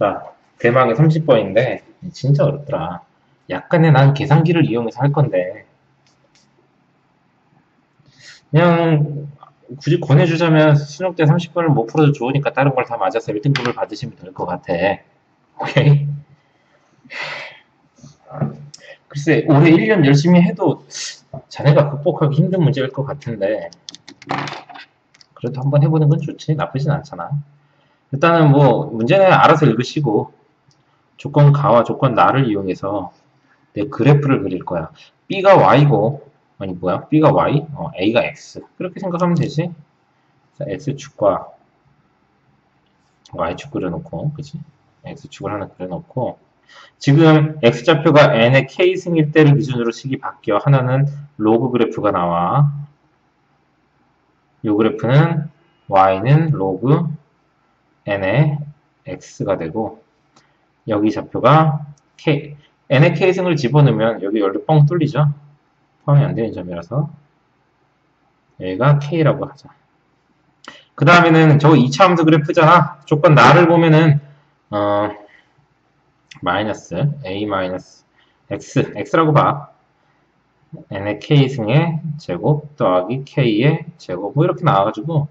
자, 대망의 30번인데 진짜 어렵더라. 약간의 난 계산기를 이용해서 할 건데 그냥 굳이 권해주자면 수능 때 30번을 못 풀어도 좋으니까 다른 걸 다 맞아서 1등급을 받으시면 될 것 같아. 오케이? 글쎄, 올해 1년 열심히 해도 자네가 극복하기 힘든 문제일 것 같은데 그래도 한번 해보는 건 좋지. 나쁘진 않잖아. 일단은 뭐 문제는 알아서 읽으시고 조건 가와 조건 나를 이용해서 내 그래프를 그릴 거야. B가 Y고 아니 뭐야? B가 Y, 어, A가 X 그렇게 생각하면 되지. 자, X축과 Y축 그려놓고 그지? X축을 하나 그려놓고 지금 X좌표가 N의 K승일 때를 기준으로 식이 바뀌어 하나는 로그 그래프가 나와 이 그래프는 Y는 로그 N의 X가 되고 여기 좌표가 K N의 K승을 집어넣으면 여기 열로 뻥 뚫리죠? 포함이 안 되는 점이라서 여기가 K라고 하자. 그 다음에는 저거 2차 함수 그래프잖아. 조건 나를 보면은 어, 마이너스 A 마이너스 X, X라고 봐. n의 k승의 제곱 더하기 k의 제곱 뭐 이렇게 나와가지고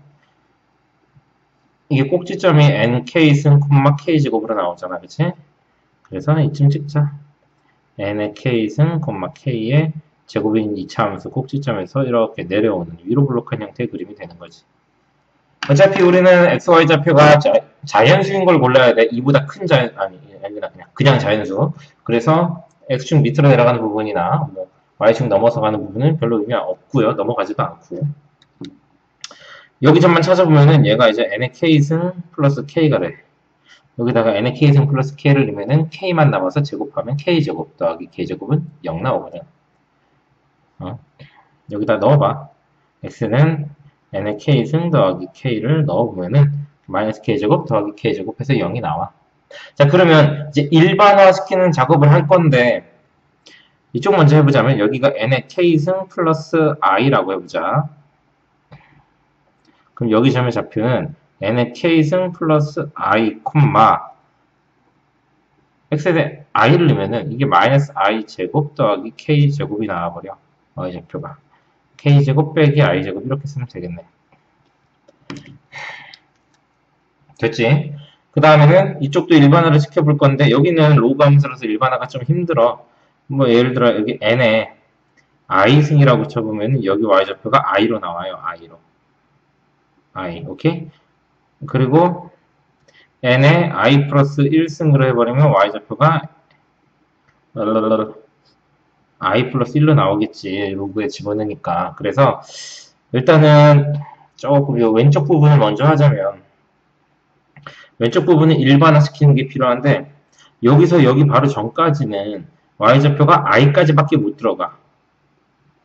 이게 꼭지점이 nk승, k제곱으로 나오잖아 그치? 그래서 이쯤 찍자 n의 k승, k의 제곱인 2차 함수 꼭지점에서 이렇게 내려오는 위로 블록한 형태의 그림이 되는 거지. 어차피 우리는 xy 좌표가 자, 연수인걸 골라야 돼. 이보다 큰 자연 아니 아니라 그냥 그냥 자연수. 그래서 x축 밑으로 내려가는 부분이나 뭐 y축 넘어서 가는 부분은 별로 의미 없고요. 넘어가지도 않고. 여기 점만 찾아보면은 얘가 이제 n의 k승 플러스 k가 돼. 여기다가 n의 k승 플러스 k를 넣으면은 k만 남아서 제곱하면 k제곱 더하기 k제곱은 0 나오거든. 어? 여기다 넣어봐. x는 n의 k승 더하기 k를 넣어보면은 마이너스 k제곱 더하기 k제곱 해서 0이 나와. 자 그러면 이제 일반화 시키는 작업을 할 건데 이쪽 먼저 해보자면 여기가 n의 k승 플러스 i라고 해보자. 그럼 여기 점의 좌표는 n의 k승 플러스 i 콤마 x에 대해 i를 넣으면은 이게 마이너스 i 제곱 더하기 k 제곱이 나와버려. y 좌표가 k 제곱 빼기 i 제곱 이렇게 쓰면 되겠네. 됐지? 그 다음에는 이쪽도 일반화를 시켜볼 건데 여기는 로그 함수라서 일반화가 좀 힘들어. 뭐 예를 들어 여기 n에 i승이라고 쳐보면 여기 y좌표가 i로 나와요. i로. I 오케이? 그리고 n에 i 플러스 1승으로 해버리면 y좌표가 i 플러스 1로 나오겠지. 로그에 집어넣으니까. 그래서 일단은 조금 요 왼쪽 부분을 먼저 하자면 왼쪽 부분은 일반화 시키는 게 필요한데 여기서 여기 바로 전까지는 y좌표가 i까지밖에 못 들어가.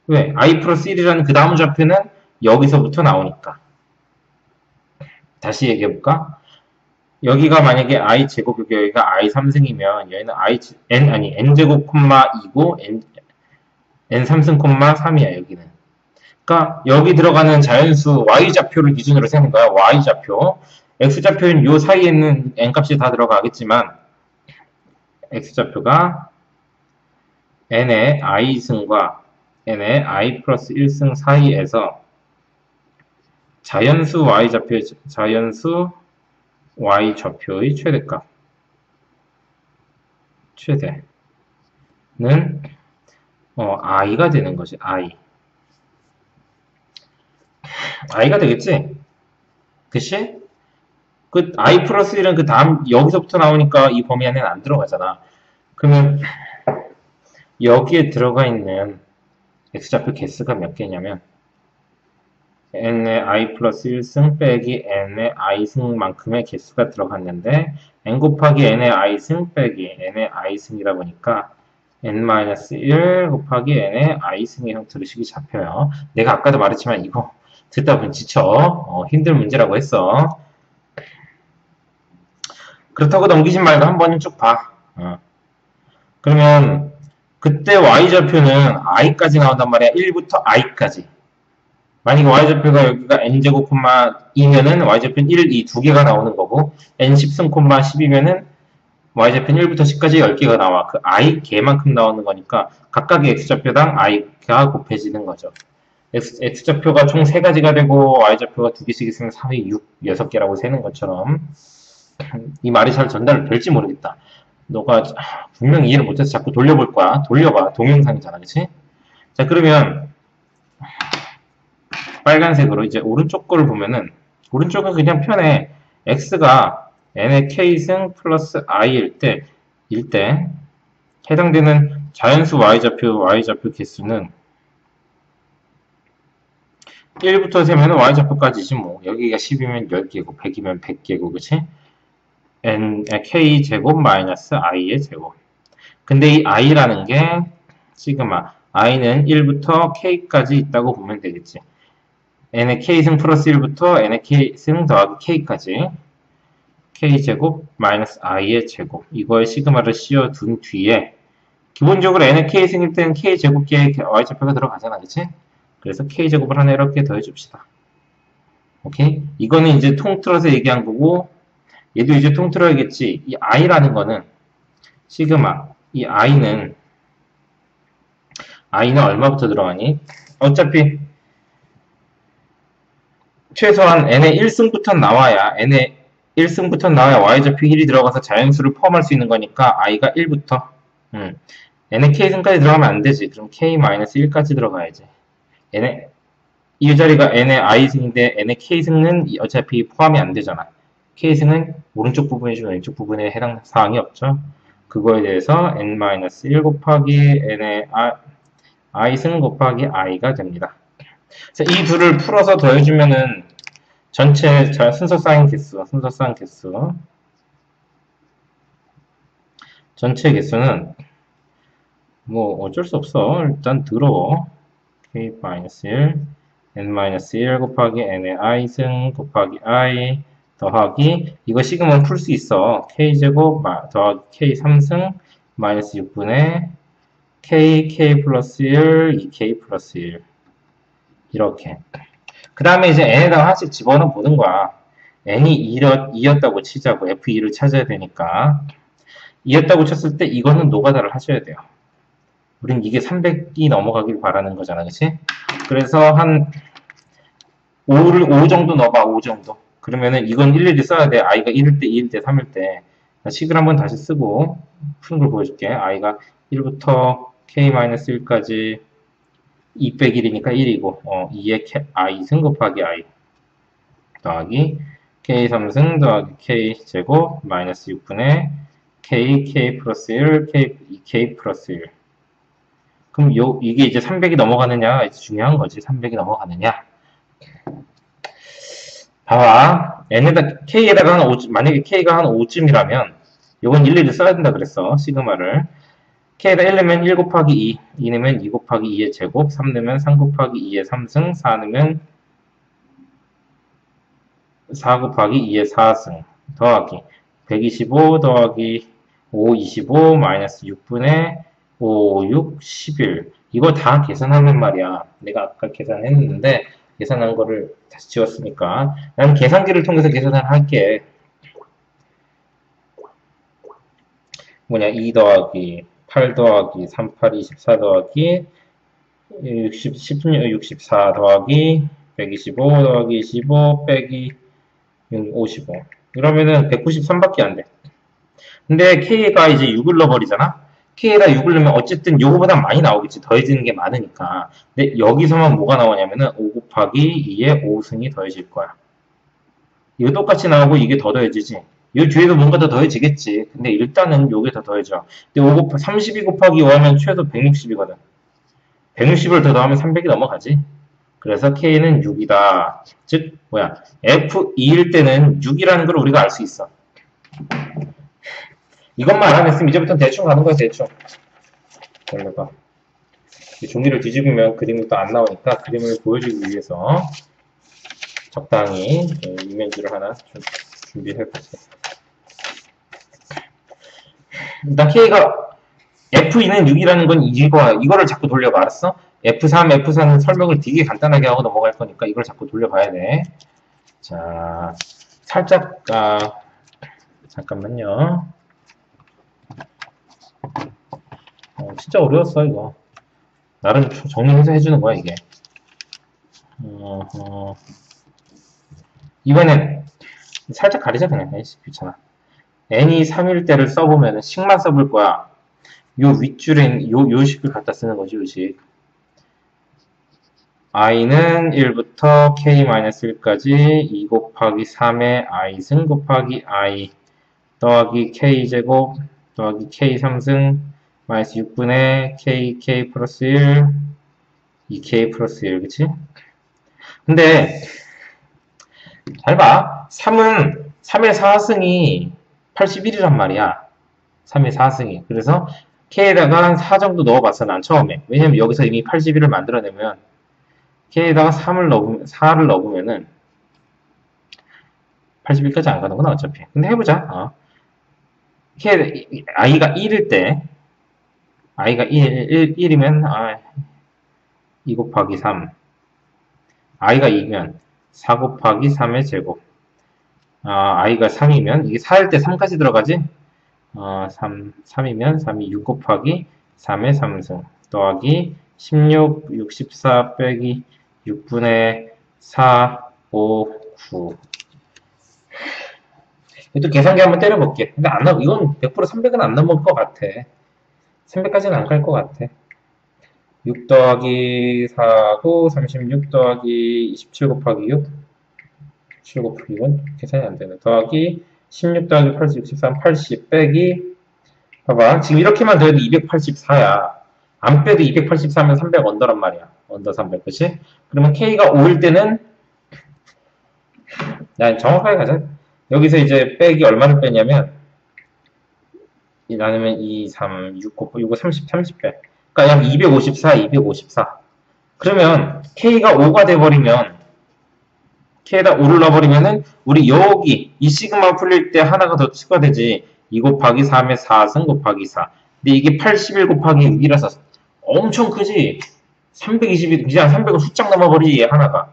왜? i 플러스 1이라는 그 다음 좌표는 여기서부터 나오니까. 다시 얘기해볼까? 여기가 만약에 i 제곱 여기가 i 3승이면 여기는 i n 아니 n 제곱 콤마 2고 n n 3승 콤마 3이야 여기는. 그러니까 여기 들어가는 자연수 y 좌표를 기준으로 세는 거야. y 좌표. x 좌표인 요 사이에 있는 n 값이 다 들어가겠지만 x 좌표가 n의 i승과 n의 i 플러스 1승 사이에서 자연수 y 좌표 자연수 y 좌표의 최대값 최대는 어, i가 되는 것이 i i가 되겠지? 그치? 그 i 플러스 1은 그 다음 여기서부터 나오니까 이 범위 안에는 안 들어가잖아. 그러면 여기에 들어가 있는 x좌표 개수가 몇 개냐면 n의 i 플러스 1승 빼기 n의 i승만큼의 개수가 들어갔는데 n 곱하기 n의 i승 빼기 n의 i승이다 보니까 n-1 곱하기 n의 i승의 형태로 식이 잡혀요. 내가 아까도 말했지만 이거 듣다 보면 지쳐. 어, 힘든 문제라고 했어. 그렇다고 넘기지 말고 한 번은 쭉 봐. 어. 그러면 그때 y좌표는 i까지 나온단 말이야. 1부터 i까지. 만약에 y좌표가 여기가 n제곱 콤마 2면은 y좌표는 1, 2 두 개가 나오는 거고 n10승 콤마 10이면은 y좌표는 1부터 10까지 10개가 나와. 그 i 개만큼 나오는 거니까 각각의 x좌표당 i가 곱해지는 거죠. x, 좌표가 총 3가지가 되고 y좌표가 2개씩 있으면 3이 6, 6개라고 세는 것처럼 이 말이 잘 전달될지 모르겠다. 너가 분명히 이해를 못해서 자꾸 돌려볼 거야. 돌려봐. 동영상이잖아. 그치? 자 그러면 빨간색으로 이제 오른쪽 거를 보면은 오른쪽은 그냥 편해. x가 n의 k승 플러스 i일 때, 일 때 해당되는 자연수 y좌표, y좌표 개수는 1부터 세면 y좌표까지지 뭐 여기가 10이면 10개고 100이면 100개고 그치? n, k 제곱 마이너스 i의 제곱 근데 이 i라는 게 시그마 i는 1부터 k까지 있다고 보면 되겠지 n의 k승 플러스 1부터 n의 k승 더하기 k까지 k제곱 마이너스 i의 제곱 이거에 시그마를 씌워둔 뒤에 기본적으로 n의 k승일 때는 k제곱계의 y좌표가 들어가잖아 그치? 그래서 k제곱을 하나 이렇게 더해줍시다. 오케이? 이거는 이제 통틀어서 얘기한 거고 얘도 이제 통틀어야겠지. 이 i라는 거는 시그마 이 i는 i는 얼마부터 들어가니? 어차피 최소한 n의 1승부터 나와야 n의 1승부터 나와야 y좌표 1이 들어가서 자연수를 포함할 수 있는 거니까 i가 1부터 음. n의 k승까지 들어가면 안 되지. 그럼 k-1까지 들어가야지. n의 이 자리가 n의 i승인데 n의 k승은 어차피 포함이 안 되잖아. k승은 오른쪽 부분이지 왼쪽 부분에 해당 사항이 없죠. 그거에 대해서 n-1 곱하기 n의 i승 곱하기 i가 됩니다. 이 둘을 풀어서 더해주면은 전체 순서 쌓인 개수, 순서 쌓인 개수 전체 개수는 뭐 어쩔 수 없어. 일단 들어. k-1 n-1 곱하기 n의 i승 곱하기 i 더하기 이거 시그마 풀수 있어 k제곱 더하기 k3승 마이너스 6분의 k, k 플러스 1, 2k 플러스 1 이렇게 그 다음에 이제 n에다가 하나씩 집어넣어 보는 거야 n이 2였 다고 치자고 f2를 찾아야 되니까 2였다고 쳤을 때 이거는 노가다를 하셔야 돼요 우린 이게 300이 넘어가길 바라는 거잖아, 그치? 그래서 한 5를 5 정도 넣어봐, 5 정도. 그러면은 이건 일일이 써야 돼. i가 1일 때, 2일 때, 3일 때. 식을 한번 다시 쓰고 푸는 걸 보여줄게. i가 1부터 k-1까지 201이니까 1이고 어, 2의 i 승 곱하기 i 더하기 k 3승 더하기 k 제곱 마이너스 6분의 k, k 플러스 1, k, k 플러스 1 그럼 요, 이게 이제 300이 넘어가느냐가 중요한 거지. 300이 넘어가느냐. 봐봐. n에다, k에다가 한 5, 만약에 k가 한 5쯤이라면, 요건 일일이 써야 된다 그랬어. 시그마를. K에다 1 넣으면 1 곱하기 2, 2 넣으면 2 곱하기 2의 제곱, 3 넣으면 3 곱하기 2의 3승, 4 넣으면 4 곱하기 2의 4승, 더하기 125 더하기 5, 25 마이너스 6분의 5, 6, 11 이거 다 계산하면 말이야. 내가 아까 계산했는데 계산한 거를 다시 지웠으니까. 나는 계산기를 통해서 계산을 할게. 뭐냐? 2 더하기 8 더하기 38, 24 더하기 60, 16, 64 더하기 125 더하기 25 빼기 55 이러면은 193밖에 안 돼. 근데 K가 이제 6을 넣어버리잖아? K에다 6을 넣으면 어쨌든 요거보다 많이 나오겠지. 더해지는 게 많으니까. 근데 여기서만 뭐가 나오냐면은 5 곱하기 2에 5승이 더해질 거야. 이거 똑같이 나오고 이게 더 더해지지. 이 뒤에도 뭔가 더 더해지겠지. 근데 일단은 요게 더 더해져. 근데 5 곱하, 32 곱하기 5 하면 최소 160이거든. 160을 더 더하면 300이 넘어가지. 그래서 K는 6이다. 즉, 뭐야. F2일 때는 6이라는 걸 우리가 알 수 있어. 이것만 알아냈으면 이제부터 대충 가는 거야 대충 걸려봐 종이를 뒤집으면 그림이 또 안 나오니까 그림을 보여주기 위해서 적당히 이미지를 하나 좀 준비해보세요 일단 K가 F2는 6이라는 건 이거, 이거를 자꾸 돌려봐 알았어? F3, F4는 설명을 되게 간단하게 하고 넘어갈 거니까 이걸 자꾸 돌려봐야 돼. 자, 살짝, 아, 잠깐만요. 어, 진짜 어려웠어, 이거. 나름 정리해서 해주는 거야, 이게. 어, 어. 이번엔 살짝 가리자, 그냥. 에이씨, 귀찮아. N이 3일 때를 써보면 식만 써볼 거야. 요 윗줄에 요, 요 식을 갖다 쓰는 거지, 요 식. i는 1부터 k-1까지 2 곱하기 3의 i 승 곱하기 i 더하기 k제곱 더하기 k3승 마이너스 6분의 kk 플러스 1 2k 플러스 1 그치? 근데 잘 봐. 3은 3의 4승이 81이란 말이야. 3의 4승이. 그래서 k에다가 4 정도 넣어봤어 난 처음에. 왜냐면 여기서 이미 81을 만들어내면 k에다가 3을 넣으면 4를 넣으면은 81까지 안 가는구나 어차피. 근데 해보자. 어. k i가 1일 때 i가 1, 1, 1이면 아, 2 곱하기 3 i가 2면 4 곱하기 3의 제곱 아, i가 3이면 이게 4일 때 3까지 들어가지? 어, 3, 3이면 3이 6 곱하기 3의 3승 더하기 16, 64 빼기 6분의 4, 5, 9또 계산기 한번 때려볼게. 근데 안 나, 이건 100% 300은 안 넘을 것 같아. 300까지는 안 갈 것 같아. 6 더하기 4고 36 더하기 27 곱하기 6 7 곱하기 6은 계산이 안 되네. 더하기 16 더하기 80, 63, 80 빼기 봐봐. 지금 이렇게만 더해도 284야. 안 빼도 284면 300 언더란 말이야. 언더 300, 그치? 그러면 K가 5일 때는 야, 정확하게 가자. 여기서 이제 빼기 얼마를 빼냐면 이 나누면 2, 3, 6 곱하기 6, 30, 30 빼. 그러니까 약 254, 254. 그러면 K가 5가 돼버리면 K에다 5를 넣어버리면은 우리 여기 이 시그마 풀릴 때 하나가 더 추가되지. 2 곱하기 3의 4승 곱하기 4 근데 이게 81 곱하기 6이라서 엄청 크지. 321, 그냥 300을 훌쩍 넘어버리지 얘 하나가.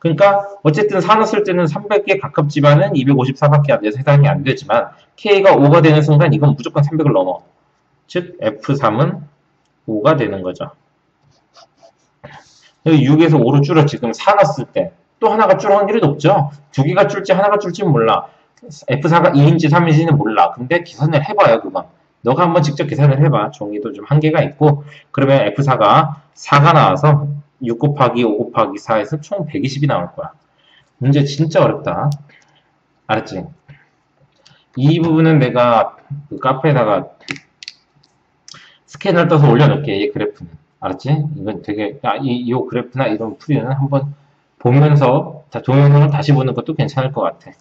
그러니까 어쨌든 4 넣었을 때는 300에 가깝지만은 254밖에 안 돼서 해당이 안 되지만 K가 5가 되는 순간 이건 무조건 300을 넘어. 즉 F3은 5가 되는 거죠. 여기 6에서 5로 줄어 지금 4 넣었을 때 또 하나가 줄 확률이 높죠. 두 개가 줄지 하나가 줄지는 몰라. F4가 2인지 3인지는 몰라. 근데 계산을 해봐요, 그건. 너가 한번 직접 계산을 해봐. 종이도 좀 한계가 있고. 그러면 F4가 4가 나와서 6 곱하기 5 곱하기 4에서 총 120이 나올 거야. 문제 진짜 어렵다. 알았지? 이 부분은 내가 그 카페에다가 스캔을 떠서 올려놓을게, 이 그래프는. 알았지? 이건 되게, 야, 이, 이 그래프나 이런 풀이는 한번 보면서 자, 동영상을 다시 보는 것도 괜찮을 것 같아.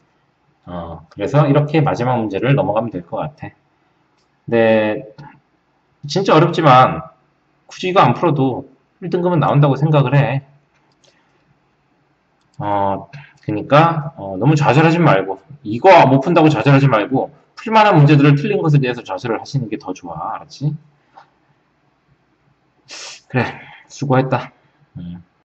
어, 그래서 이렇게 마지막 문제를 넘어가면 될 것 같아. 근데 진짜 어렵지만 굳이 이거 안 풀어도 1등급은 나온다고 생각을 해. 어, 그러니까 어, 너무 좌절하지 말고 이거 못 푼다고 좌절하지 말고 풀만한 문제들을 틀린 것에 대해서 좌절을 하시는 게 더 좋아. 알았지? 그래, 수고했다. 음.